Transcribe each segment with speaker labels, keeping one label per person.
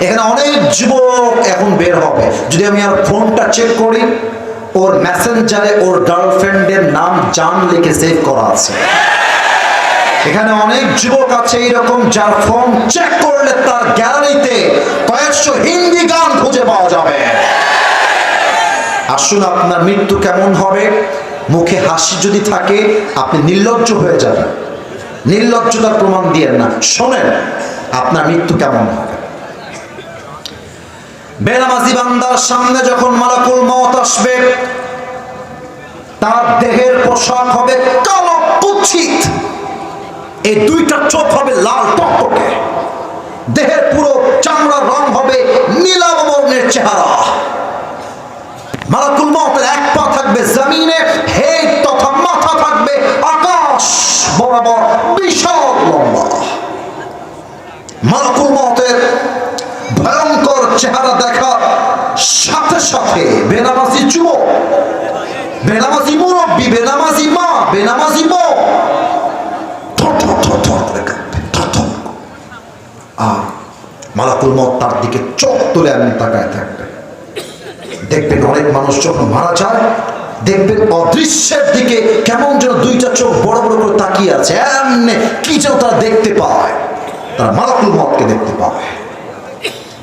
Speaker 1: এখানে অনেক যুবক এখন বের হবে। যদি আমি আর ফোনটা চেক করি, ওর মেসেঞ্জারে ওর গার্লফ্রেন্ডের নাম জান লিখে সেভ করা আছে। এখানে অনেক যুবক আছে এইরকম যার ফোন চেক করলে তার গ্যালারিতে কয়েকশো হিন্দি গান খুঁজে পাওয়া যাবে। আসুন আপনার মৃত্যু কেমন হবে? মুখে হাসি যদি থাকে, আপনি নির্লজ্জ হয়ে যাবেন। নির্লজ্জতার প্রমাণ দিয়ে না। শোনেন, আপনার মৃত্যু কেমন হবে? বেনামাজি বান্দার সামনে যখন মালাকুল মত আসবে, তার দেহের পোশাক হবে কালো কুচ্ছিত এই দুইটা চোখ হবে লাল টকটকে। দেহের পুরো চামড়ার রং হবে নীলাভ বর্ণের চেহারা। মালাকুল মতের এক পা থাকবে জমিনে হে তথা মাথা থাকবে আকাশ বরাবর বিশাল লম্বা। মালাকুল মতের চেহারা দেখা সাথে সাথে বেনামাজি যুবক, বেনামাজি মুরব্বী, বেনামাজি মা, বেনামাজি থর আর মালাকুল মত তার দিকে চোখ তুলে তাকায় থাকবে। অনেক অদৃশ্যের দিকে কেমন যেন দুইটা চোখ বড় বড় করে তাকিয়ে আছে কি দেখতে মতকে দেখতে পায়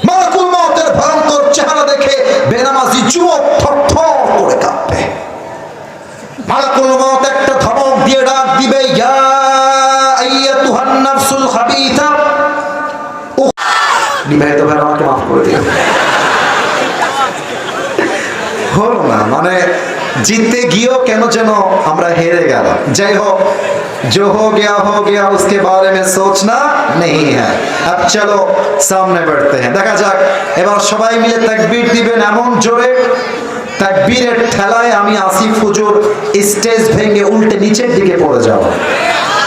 Speaker 1: মালাকুল মতের ভয়ঙ্কর চেহারা দেখে বেনামাজি যুবক থর থর করে কাঁপবে মালাকুল মত একটা ধমক দিয়ে ডাক দিবে ইয়া আইয়াতুহান নাফসুল উহ, বিবাহিত ভাই আমাকে মাফ করে দিও। হলো না মানে জিততে গিয়েও কেন যেন আমরা হেরে গেলাম যাই হোক जो हो गया हो गया उसके बारे में सोचना नहीं है अब चलो सामने बढ़ते हैं দেখা যাক এবার সবাই মিলে তাকবীর দিবেন এমন জোরে তাকবীরের ঠেলায় আমি আসিফ হুজুর স্টেজ ভেঙে উল্টে নিচের দিকে পড়ে যাব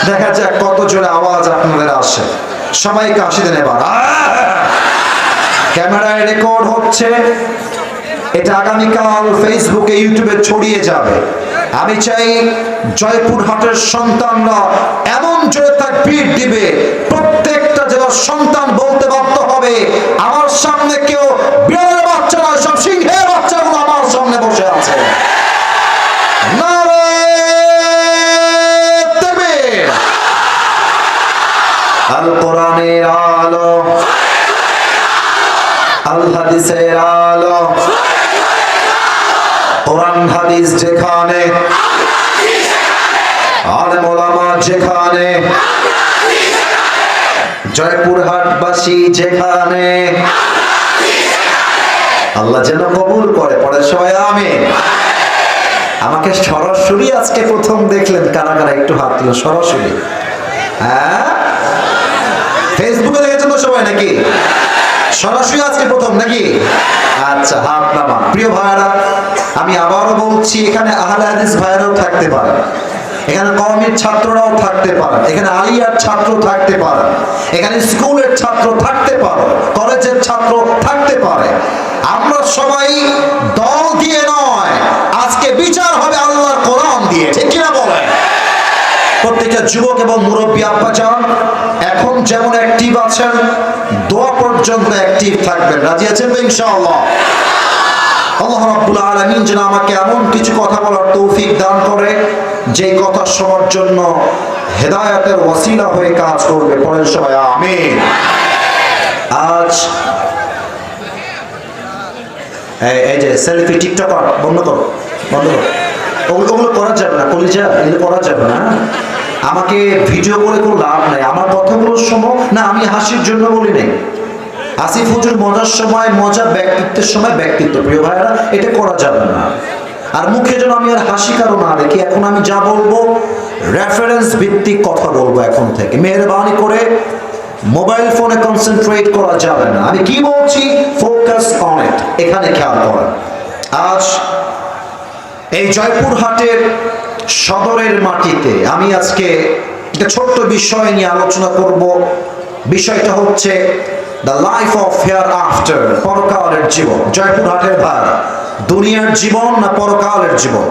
Speaker 1: দেখা যাক কত জোরে আওয়াজ আপনাদের আসে সবাইকে আসি দেন এবার আহ! ক্যামেরায় রেকর্ড হচ্ছে এটা আগামীকাল ফেসবুকে ইউটিউবে ছড়িয়ে যাবে। আমি চাই জয়পুরহাটের সন্তানরা এমন জোরে তার ভিড় দিবে, প্রত্যেকটা জেলার সন্তান বলতে বাধ্য হবে, আমার সামনে কেউ বিড়ালের বাচ্চা নয়, সব সিংহের বাচ্চাগুলো আমার সামনে বসে আছে। আল কোরআনের আলো, আল হাদিসের আলো কোরআন হাদিস যেখানে। আলেম ওলামা যেখানে। জয়পুরহাটবাসী যেখানে। আল্লাহ যেন কবুল করে পরে সবাই আমি আমাকে সরাসরি আজকে প্রথম দেখলেন, কারা কারা? একটু হাত তুলো, সরাসরি। হ্যাঁ? ফেসবুকে দেখেছেন তো সবাই নাকি? সরাসরি আজকে প্রথম নাকি? আচ্ছা হাত নামা। প্রিয় ভাইরা আমি আবারও বলছি, এখানে আহলে হাদিস ভাইরাও থাকতে পারে। এখানে কওমের ছাত্ররাও থাকতে পারে। এখানে আলিয়ার ছাত্র থাকতে পারে। এখানে স্কুলের ছাত্র থাকতে পারে। কলেজের ছাত্র থাকতে পারে। আমরা সবাই দল দিয়ে নয়, আজকে বিচার হবে আল্লাহর কোরআন দিয়ে, ঠিক প্রত্যেকটা যুবক এবং মুরব্বী আব্বা চান এখন যেমন অ্যাক্টিভ আছেন, দোয়া পর্যন্ত অ্যাক্টিভ থাকবেন। রাজি আছেন তো ইনশাআল্লাহ? আল্লাহ রাব্বুল আলামিন যেন আমাকে এমন কিছু কথা বলার তৌফিক দান করে যে কথা শোনার জন্য হেদায়েতের ওয়াসিলা হয়ে কাজ করবে। পরের সবাই, আমিন। আজ এই- যে সেলফি টিকটক বন্ধ করো বন্ধ করো। ওগুলো করা যাবে না, কলিজা এগুলো করা যাবে না। আমাকে ভিডিও করে কোনো লাভ নাই। আমার কথাগুলো শোনো। না, আমি হাসির জন্য বলি নাই। আসিফ হুজুর মজার সময়, মজা ব্যক্তিত্বের সময় ব্যক্তিত্ব। প্রিয় ভাইরা এটা করা যাবে না। আর মুখে যেন আমি আর হাসি কারও না দেখি, এখন আমি যা বলব রেফারেন্স ভিত্তিক কথা বলব এখন থেকে। মেহরবানি করে মোবাইল ফোনে কনসেন্ট্রেট করা যাবে না। আমি কি বলছি? ফোকাস অন ইট এখানে খেয়াল করেন। আজ এই জয়পুরহাটের সদরের মাটিতে আমি আজকে একটা ছোট্ট বিষয় নিয়ে আলোচনা করব। বিষয়টা হচ্ছে the life of hereafter পরকালের জীবন। জয়পুরহাটের ভার দুনিয়ার জীবন না পরকালের জীবন?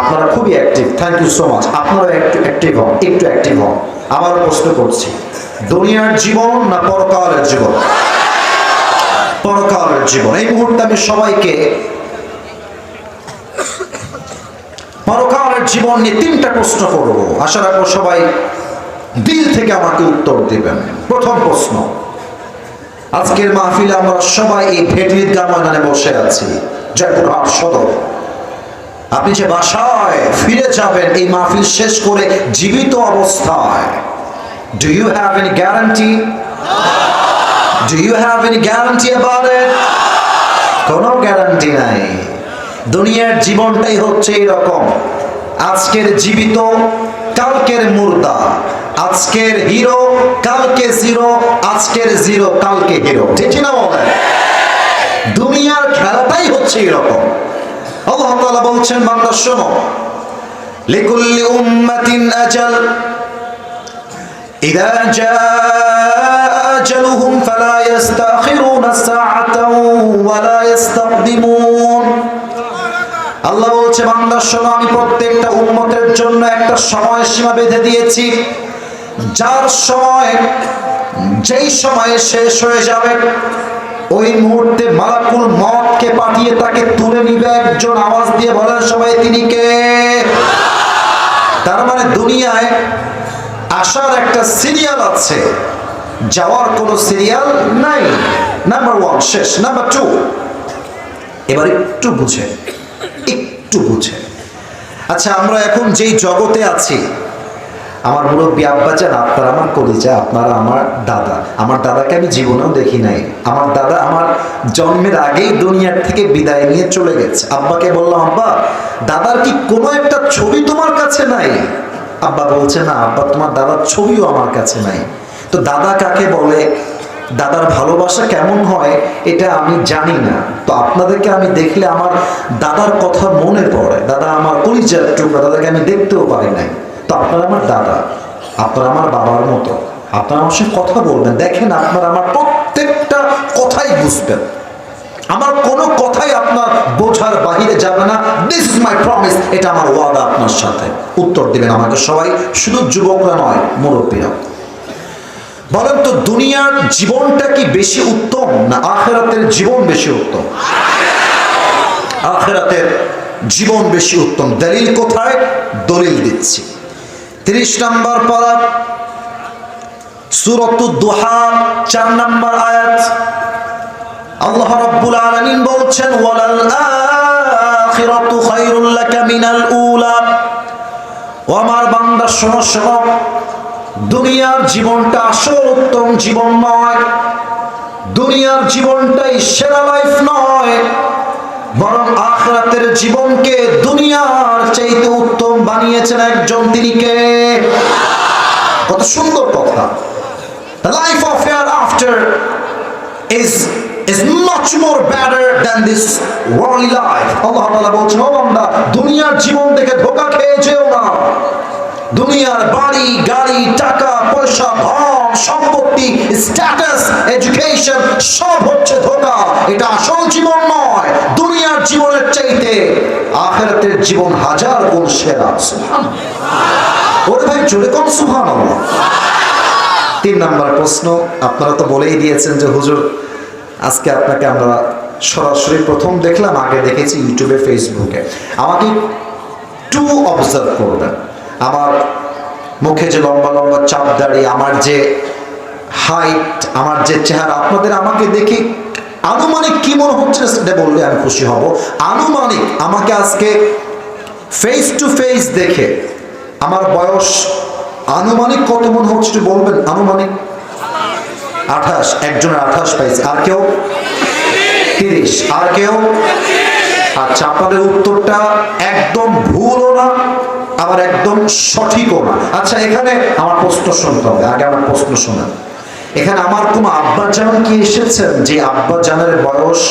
Speaker 1: আপনারা খুবই active thank you so much আপনারা একটু অ্যাক্টিভ হন, একটু অ্যাক্টিভ হন। আবার প্রশ্ন করছি, দুনিয়ার জীবন না পরকালের জীবন? পরকালের জীবন। এই মুহূর্তে আমি সবাইকে পরকালের জীবন নিয়ে তিনটা প্রশ্ন করব। আশা রাখব সবাই দিল থেকে আমাকে উত্তর দিবেন। প্রথম প্রশ্ন, আজকের মাহফিলে আমরা সবাই এই ভেটলির ময়দানে বসে আছি, জয়পুর জয়পুরহাট সদর। আপনি যে বাসায় ফিরে যাবেন, এই মাহফিল শেষ করে জীবিত অবস্থায় do you have any guarantee do you have any guarantee about কোনো গ্যারান্টি নাই। দুনিয়ার জীবনটাই হচ্ছে এরকম। আজকের জীবিত, কালকের মুর্দা। আজকের হিরো, কালকে জিরো, আজকের জিরো, কালকে হিরো। ঠিক না বলে দুনিয়ার খেলাটাই হচ্ছে এরকম। আল্লাহ তাআলা বলছেন বাংলার শোনো। লিকুল্লি উম্মাতিন আজাল। ইদা জাআ আজালুহুম ফালা ইস্তাখিরুনা সাআতাও ওয়ালা ইস্তাকদিমুন। আল্লাহ বলছে, বান্দা, শোনো, আমি প্রত্যেকটা উম্মতের জন্য একটা সময় সীমা বেঁধে দিয়েছি। যার সময়, যেই সময়ে শেষ হয়ে যাবে, ওই মুহূর্তে মালাকুল মতকে পাঠিয়ে তাকে তুলে নিবে একজন। আওয়াজ দিয়ে বলেন সবাই, তিনি কে? তার মানে দুনিয়ায় আসার একটা সিরিয়াল আছে, যাওয়ার কোনো সিরিয়াল নাই। নাম্বার ওয়ান শেষ। নাম্বার টু এবার একটু বুঝে। একটু বুঝে। আচ্ছা আমরা এখন যেই জগতে আছি, আমার মুরব্বী আব্বাচান আপনার আমার কলিজা, আপনারা আমার দাদা। আমার দাদাকে আমি জীবনেও দেখি নাই। আমার দাদা আমার জন্মের আগেই দুনিয়ার থেকে বিদায় নিয়ে চলে গেছে। আব্বাকে বললাম, আব্বা, দাদার কি কোনো একটা ছবি তোমার কাছে নাই? আব্বা বলছে, না, আব্বা, তোমার দাদার ছবিও আমার কাছে নাই। তো দাদা কাকে বলে? দাদার ভালোবাসা কেমন হয়, এটা আমি জানি না। তো আপনাদেরকে আমি দেখলে আমার দাদার কথা মনে পড়ে। দাদা আমার পরিচয় টুকরা, দাদাকে আমি দেখতেও পারি নাই। তো আপনারা আমার দাদা, আপনারা আমার বাবার মতো, আপনারা আমার সাথে কথা বলবেন। দেখেন আপনারা আমার প্রত্যেকটা কথাই বুঝবেন। আমার কোনো কথাই আপনার বোঝার বাহিরে যাবে না। দিস ইজ মাই প্রমিস এটা আমার ওয়াদা আপনার সাথে। উত্তর দিবেন আমাকে সবাই। শুধু যুবকরা নয় মুরব্বীরা বলেন তো, দুনিয়ার জীবনটা কি বেশি উত্তম না আখেরাতের জীবন বেশি উত্তম? আখেরাতের জীবন বেশি উত্তম। দলিল কোথায়? দলিল দিচ্ছি। তিরিশ নম্বর পারা চার নম্বর আয়াত। আল্লাহ রাব্বুল আলামিন বলছেন, ওয়ালাল আখিরাতু লাকা মিনাল উলা। ও আমার বান্দা, শোনো শোনো। দুনিয়ার জীবনটা আসল উত্তম জীবন নয়। দুনিয়ার জীবনটাই সেরা লাইফ নয়। বরং আখরাতের জীবনকে দুনিয়ার চাইতে উত্তম বানিয়েছেন একজন তিনি কে? কত সুন্দর কথা। The life of hereafter is is much more better than this worldly life. আল্লাহ তাআলা বলছেন, ও বান্দা, দুনিয়ার জীবন থেকে ধোকা খেয়ে যেও না। দুনিয়ার বাড়ি, গাড়ি, টাকা, পয়সা, ধন, সম্পত্তি স্ট্যাটাস এডুকেশন সব হচ্ছে ধোকা। এটা আসল জীবন নয়, দুনিয়ার জীবনের চাইতে আখেরাতের জীবন হাজার গুণ সেরা। সুবহানাল্লাহ। ওরে ভাই, জোরে কোন সুবহানাল্লাহ। তিন নাম্বার প্রশ্ন, আপনারা তো বলেই দিয়েছেন যে, হুজুর, আজকে আপনাকে আমরা সরাসরি প্রথম দেখলাম, আগে দেখেছি ইউটিউবে, ফেসবুকে। আমাকে টু অবজার্ভ করবেন। আমার মুখে যে লম্বা লম্বা চাপ দাঁড়িয়ে, আমার যে হাইট আমার যে চেহারা, আপনাদের আমাকে দেখে আনুমানিক কি মনে হচ্ছে সেটা বললে আমি খুশি হব। আনুমানিক আমাকে আজকে ফেস টু ফেস দেখে আমার বয়স আনুমানিক কত মনে হচ্ছে একটু বলবেন? আনুমানিক? আঠাশ, একজনের আঠাশ পাইছে। আর কেউ? তিরিশ। আর কেউ? আচ্ছা আপনাদের উত্তরটা একদম ভুলও না আবার একদম সঠিকও না। আচ্ছা এখানে আমার প্রশ্ন শুনতে হবে, আগে আমার প্রশ্ন শোনেন। এখানে আমার কোনো আব্বা জান কি এসেছেন? যে আব্বা জানের বয়স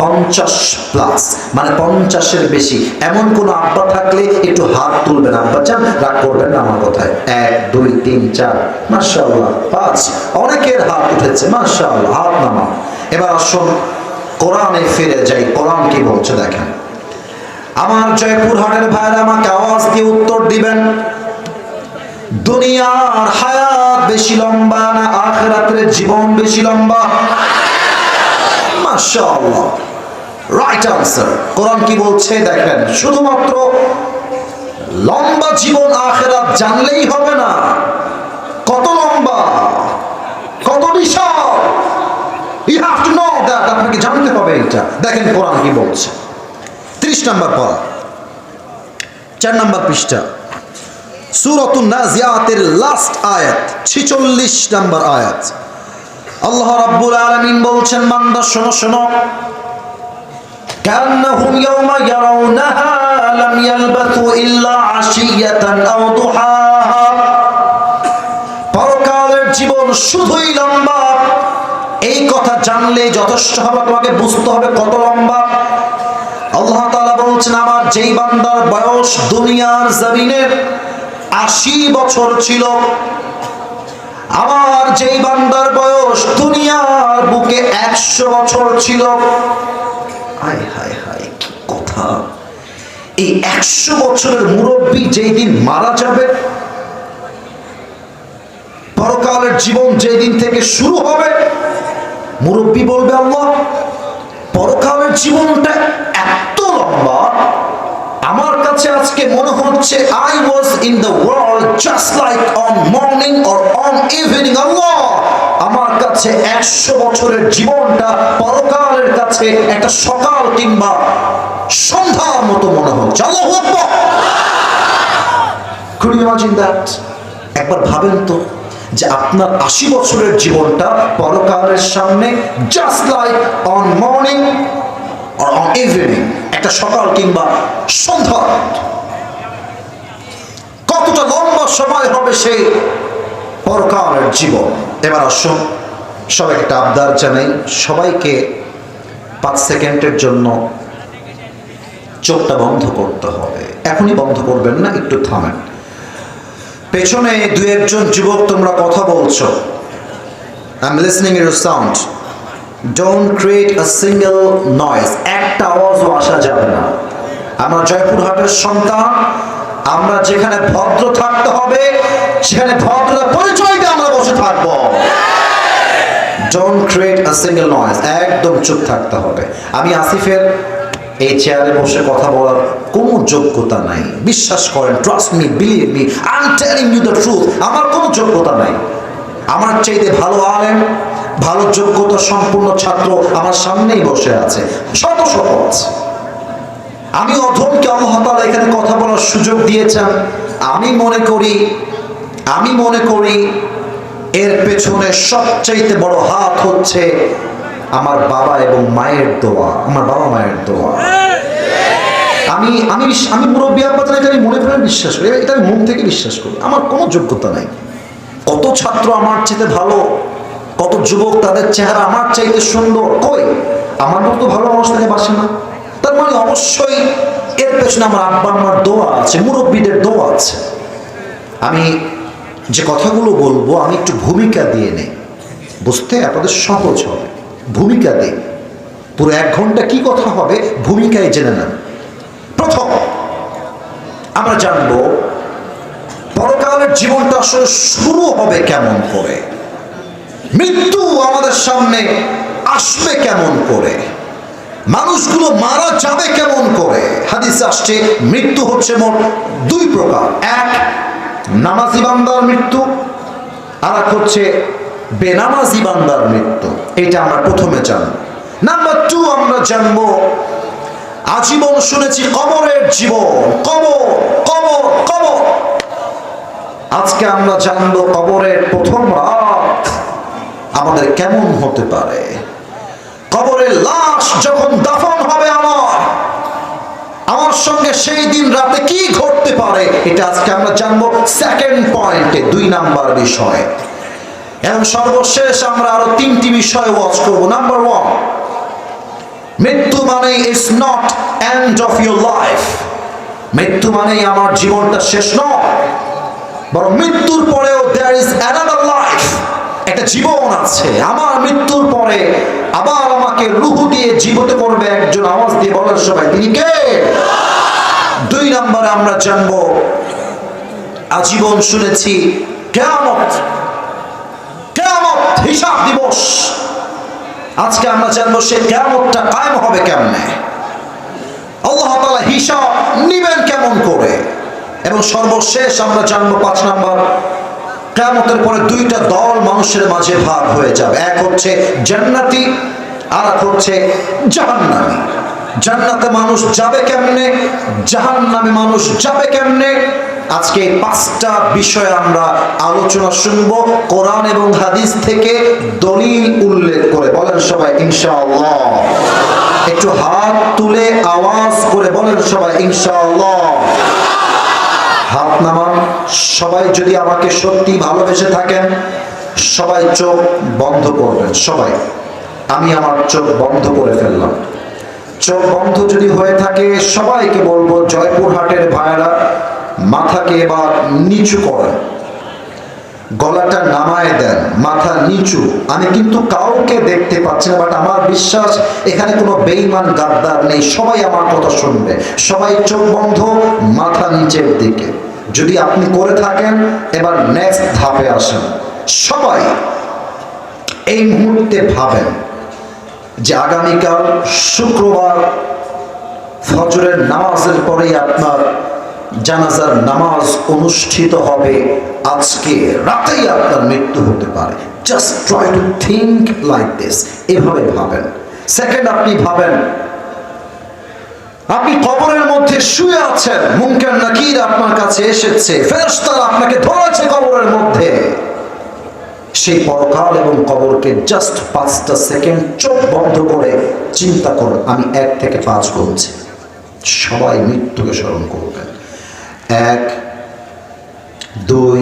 Speaker 1: পঞ্চাশ প্লাস মানে পঞ্চাশের বেশি। এমন কোন আব্বা থাকলে একটু হাত তুলবেন। আব্বা চান রাগ করবেন না আমার কথায়। এক, দুই, তিন, চার মার্শাল্লাহ পাঁচ। অনেকের হাত উঠেছে মার্শাল্লাহ হাত নামা এবার আসুন, কোরআনে ফিরে যাই। কোরআন কি বলছে দেখেন। আমার জয়পুরহাটের ভাইরা আমাকে আওয়াজ দিয়ে উত্তর দিবেন। দুনিয়ার হায়াত বেশি লম্বা না আখেরাতের জীবন বেশি লম্বা? মাশাআল্লাহ। রাইট আনসার কোরআন কি বলছে দেখেন, শুধুমাত্র লম্বা জীবন আখেরাত জানলেই হবে না। কত লম্বা, কত বিশাল। You have to know that আপনাকে জানতে হবে এটা। দেখেন কোরআন কি বলছে। তিরিশ নম্বর পড়া। চার নম্বর পৃষ্ঠা। সুরত নাজিয়াতের লাস্ট আয়াত, ছিচল্লিশ নম্বর আয়াত। আল্লাহ রাব্বুল আলমিন বলছেন মান্দা শোনো শোনো। জীবন শুধুই লম্বা। এই কথা জানলে যথেষ্ট হবে, তোমাকে বুঝতে হবে কত লম্বা। বলছেন, আমার যেই বান্দার বয়স দুনিয়ার জমিনের আশি বছর ছিল, আমার যেই বান্দার বয়স দুনিয়ার বুকে একশো বছর ছিল। কথা। এই একশো বছরের মুরব্বী যেই দিন মারা যাবে, পরকালের জীবন যেই দিন থেকে শুরু হবে, মুরব্বী বলবে, আল্লাহ পরকালের জীবনটা এত লম্বা, আমার কাছে আজকে মনে হচ্ছে I was in the world just like on morning or on evening Allah, আমার কাছে একশো বছরের জীবনটা পরকালের কাছে একটা সকাল কিংবা সন্ধ্যার মতো মনে হচ্ছে। আল্লাহ Could you imagine that? একবার ভাবেন তো যে আপনার আশি বছরের জীবনটা পরকালের সামনে just like on morning evening একটা সকাল কিংবা সন্ধ্যা। কতটা লম্বা সময় হবে সেই পরকালের জীবন? এবার আসুন সবাই একটা আবদার জানাই, সবাইকে পাঁচ সেকেন্ডের জন্য চোখটা বন্ধ করতে হবে। এখনই বন্ধ করবেন না, একটু থামেন। পেছনে দু একজন যুবক, তোমরা কথা বলছো। I am listening your sound don't create a single noise একটা আওয়াজও আসা যাবে না। আমরা জয়পুরহাটের সন্তান, আমরা যেখানে ভদ্র থাকতে হবে, সেখানে ভদ্রতা পরিচয় দিয়ে আমরা বসে থাকব। Don't create a single noise একদম চুপ থাকতে হবে। আমি আসিফের এই চেয়ারে বসে কথা বলার কোনো যোগ্যতা নাই। বিশ্বাস করেন trust me believe me I am telling you the truth আমার কোনো যোগ্যতা নাই। আমার চাইতে ভালো আলেম, ভালো যোগ্যতা সম্পূর্ণ ছাত্র আমার সামনেই বসে আছে। শত শত আছে। আমি অধমকে আল্লাহ তাআলা এখানে কথা বলার সুযোগ দিয়েছেন। আমি মনে করি, আমি মনে করি এর পেছনে সবচাইতে বড় হাত হচ্ছে আমার বাবা এবং মায়ের দোয়া, আমার বাবা মায়ের দোয়া। আমি আমি আমি মুরব্বী আব্বাদের এটা আমি মনে প্রাণে বিশ্বাস করি। এটা আমি মন থেকে বিশ্বাস করি। আমার কোনো যোগ্যতা নাই। কত ছাত্র আমার চাইতে ভালো, কত যুবক তাদের চেহারা আমার চাইতে সুন্দর, কই? আমার মতো ভালো মানুষ থেকে বাসে না। তার মানে অবশ্যই এর পেছনে আমার আব্বা আমার দোয়া আছে, মুরব্বীদের দোয়া আছে। আমি যে কথাগুলো বলব, আমি একটু ভূমিকা দিয়ে নেই। বুঝতে আপনাদের সহজ হবে। ভূমিকা দিই। পুরো এক ঘণ্টা কি কথা হবে ভূমিকায় জেনে নেন। প্রথম, আমরা জানব জীবনটা আসলে শুরু হবে কেমন করে? মৃত্যু আমাদের সামনে আসবে কেমন করে? মানুষগুলো মারা যাবে কেমন করে? হাদিস আসছে, মৃত্যু হচ্ছে মোট দুই প্রকার। এক, নামাজি বান্দার মৃত্যু আর এক হচ্ছে বেনামাজি বান্দার মৃত্যু। এটা আমরা প্রথমে জানব। নাম্বার টু আমরা জানব, আজীবন শুনেছি কবরের জীবন। কবর কবর কবর। আজকে আমরা জানব কবরের প্রথম রাত আমাদের কেমন হতে পারে? কবরের লাশ যখন দাফন হবে আমার আমার সঙ্গে সেই দিন রাতে কি ঘটতে পারে এটা আজকে আমরা জানব সেকেন্ড পয়েন্টে দুই নাম্বার বিষয়। এবং সর্বশেষ আমরা আরও তিনটি বিষয় ওয়াচ করব। নাম্বার ওয়ান মৃত্যু মানে is not end of your life মৃত্যু মানেই আমার জীবনটা শেষ নয়। বরং মৃত্যুর পরেও দেয়ার ইজ অ্যানাদার লাইফ একটা জীবন আছে। আমার মৃত্যুর পরে আবার আমাকে রুহু দিয়ে জীবিত করবে একজন আওয়াজ দিয়ে বলার সবাই, তিনি কে? দুই নম্বরে আমরা জানব, আজীবন শুনেছি, কেয়ামত কেয়ামত হিসাব দিবস। আজকে আমরা জানব সে কেয়ামতটা কায়েম হবে কেমনে। আল্লাহ তাআলা হিসাব নিবেন কেমন করে? এবং সর্বশেষ আমরা জানব পাঁচ নাম্বার, কেয়ামতের পরে দুইটা দল মানুষের মাঝে ভাগ হয়ে যাবে। এক হচ্ছে জান্নাতি, আর এক হচ্ছে জাহান্নামী। জান্নাতে মানুষ যাবে কেমনে? জাহান্নামে মানুষ যাবে কেমনে? আজকে পাঁচটা বিষয় আমরা আলোচনা শুনব কোরআন এবং হাদিস থেকে দলিল উল্লেখ করে। বলেন সবাই, ইনশাআল্লাহ। একটু হাত তুলে আওয়াজ করে বলেন সবাই, ইনশাআল্লাহ। হাত নামান। সবাই যদি আমাকে সত্যি ভালোবেসে থাকেন, সবাই চোখ বন্ধ করবেন, সবাই। আমি আমার চোখ বন্ধ করে ফেললাম। চোখ বন্ধ যদি হয়ে থাকে, সবাইকে বলব, জয়পুরহাটের ভাইয়েরা, মাথাকে এবার নিচু করেন। গলাটা নামায় দেন, মাথা নিচু। আমি কিন্তু কাউকে দেখতে পাচ্ছি না বাট আমার বিশ্বাস, এখানে কোনো বেইমান গাদ্দার নেই। সবাই আমার কথা শুনবে। সবাই চোখ বন্ধ, মাথা নিচের দিকে। যদি আপনি করে থাকেন, এবার নেক্সট ধাপে আসেন। সবাই এই মুহূর্তে ভাবেন যে আগামীকাল শুক্রবার ফজরের নামাজের পরেই আপনার জানাজার নামাজ অনুষ্ঠিত হবে আজকে রাতেই আপনার মৃত্যু হতে পারে। Just try to think like this এভাবে ভাবেন। সেকেন্ড আপনি ভাবেন, আপনি কবরের মধ্যে শুয়ে আছেন। মুমকেন নাকির আপনার কাছে এসেছে। ফেরেশতারা আপনাকে ধরেছে কবরের মধ্যে। সেই পরকাল এবং কবরকে জাস্ট পাঁচটা সেকেন্ড চোখ বন্ধ করে চিন্তা করুন। আমি এক থেকে পাঁচ গুনছি সবাই মৃত্যুকে স্মরণ করবেন। এক, দুই,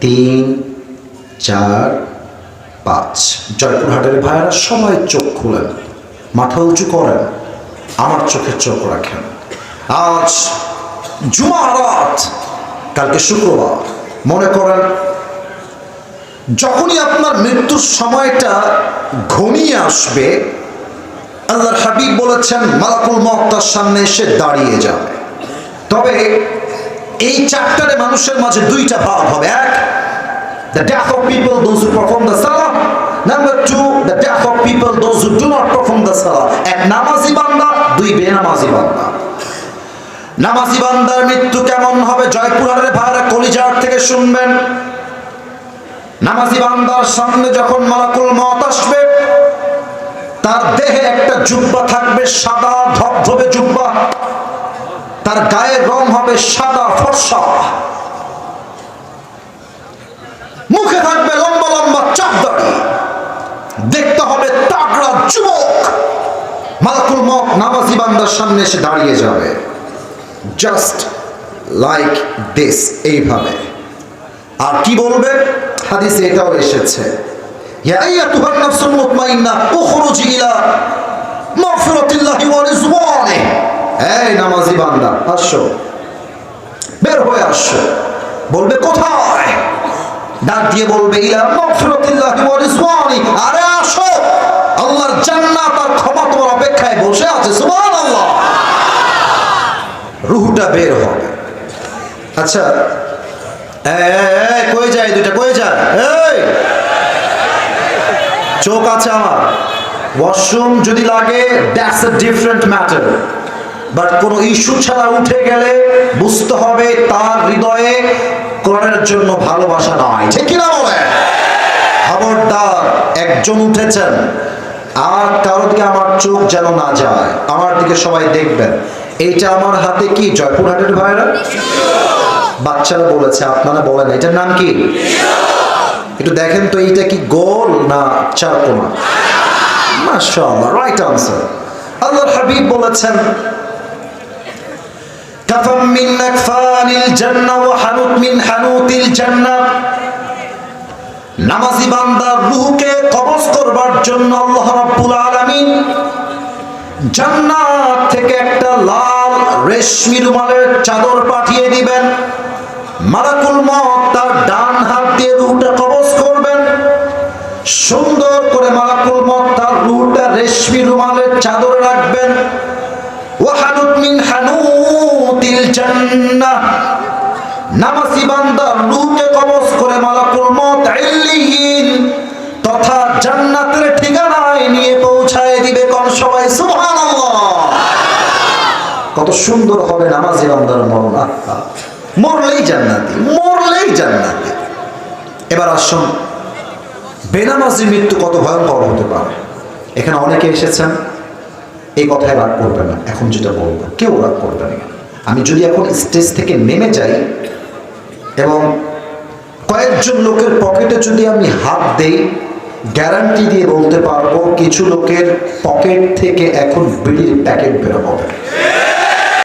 Speaker 1: তিন, চার, পাঁচ। জয়পুরহাটের ভাইয়েরা সবাই চোখ খুলেন, মাথা উঁচু করেন, আমার চোখে চোখ রাখেন। আজ জুমারাত কালকে শুক্রবার। মনে করেন, যখনই আপনার মৃত্যুর সময়টা ঘনিয়ে আসবে, আল্লাহর হাবিব বলেছেন, মালাকুল মত তার সামনে এসে দাঁড়িয়ে যাবে। তবে এই চারটারে মানুষের মাঝে দুইটা ভাব হবে। এক, the death of people, those who perform the salah. Number two, the death of people, those who do not perform এক নামাজি বান্দা, দুই বেনামাজি বান্দা। নামাজি বান্দার মৃত্যু কেমন হবে? জয়পুরহাটের ভাইরা কলিজার থেকে শুনবেন। নামাজি বান্দার সামনে যখন মালাকুল মত আসবে, তার দেহে একটা জুব্বা থাকবে, সাদা ধবধবে জুব্বা। তার গায়ের রং হবে সাদা, ফর্সা। মুখে থাকবে লম্বা লম্বা চাপ দেখতে হবে তাগড়া যুবক। মালাকুল মত নামাজি বান্দার সামনে এসে দাঁড়িয়ে যাবে। জাস্ট লাইক দিস এইভাবে। আর কি বলবে? হাদিসে এটাও এসেছে। ইয়া ইলা মাগফিরাতিল্লাহি ওয়া রিজওয়ানিহি। এই নামাজি বান্দা আসো। বের হয়ে আসো। বলবে কোথায়? ডাক দিয়ে বলবে ইলা আরে আসো। আল্লাহর জান্নাত আর ক্ষমা তোমার অপেক্ষায় বসে আছে সুবহানাল্লাহ। রুহটা বের হবে। আচ্ছা এই, কই যায় দুইটা? কই যায়? এই! চোখ আছে আমার। ওয়াশরুম যদি লাগে that's a different matter but কোনো ইস্যু ছাড়া উঠে গেলে বুঝতে হবে তার হৃদয়ে কোরআনের জন্য ভালোবাসা নয় ঠিক কিনা বলে খবরদার, একজন উঠেছেন, আর কারও দিকে আমার চোখ যেন না যায়, আমার দিকে সবাই দেখবেন। এইটা আমার হাতে কি জয়পুরহাটের ভাইরা? বাচ্চারা বলেছে, আপনারা বলেন, এটার নাম কি? একটু দেখেন তো, এইটা কি গোল না চারকোনা মাশাআল্লাহ রাইট আনসার আল্লাহর হাবিব বলেছেন মিন আকফানিল জান্নাহ ওয়া হানুত মিন হানুতিল জান্নাহ নামাজি বান্দার রূহকে কবজ করবার জন্য আল্লাহ রাব্বুল আলামিন জান্নাত থেকে একটা লাল রেশমি রুমালের চাদর পাঠিয়ে দিবেন। মালাকুল মত তার ডান হাত দিয়ে রুহটা কবজ করবেন। সুন্দর করে মালাকুল মত তার রুহটা রেশমি রুমালের চাদরে রাখবেন। ওয়াহানুত মিন হানু জান্নাহ। বান্দা কবজ করে মালাকুল মত তথা জান্নাতের ঠিকানায় নিয়ে পৌঁছায় দিবে কোন সবাই? সুবহানাল্লাহ। কত সুন্দর হবে নামাজি বান্দার মরলেই জান্নাতি মরলেই জান্নাতি। এবার আসুন বেনামাজি মৃত্যু কত ভয়ঙ্কর হতে পারে। এখানে অনেকে এসেছেন, এই কথায় রাগ করবেন না। এখন যেটা বলব, কেউ রাগ করবেন না। আমি যদি এখন স্টেজ থেকে নেমে যাই এবং কয়েকজন লোকের পকেটে যদি আমি হাত দেই গ্যারান্টি দিয়ে বলতে পারব, কিছু লোকের পকেট থেকে এখন বিড়ির প্যাকেট বেরো হবে।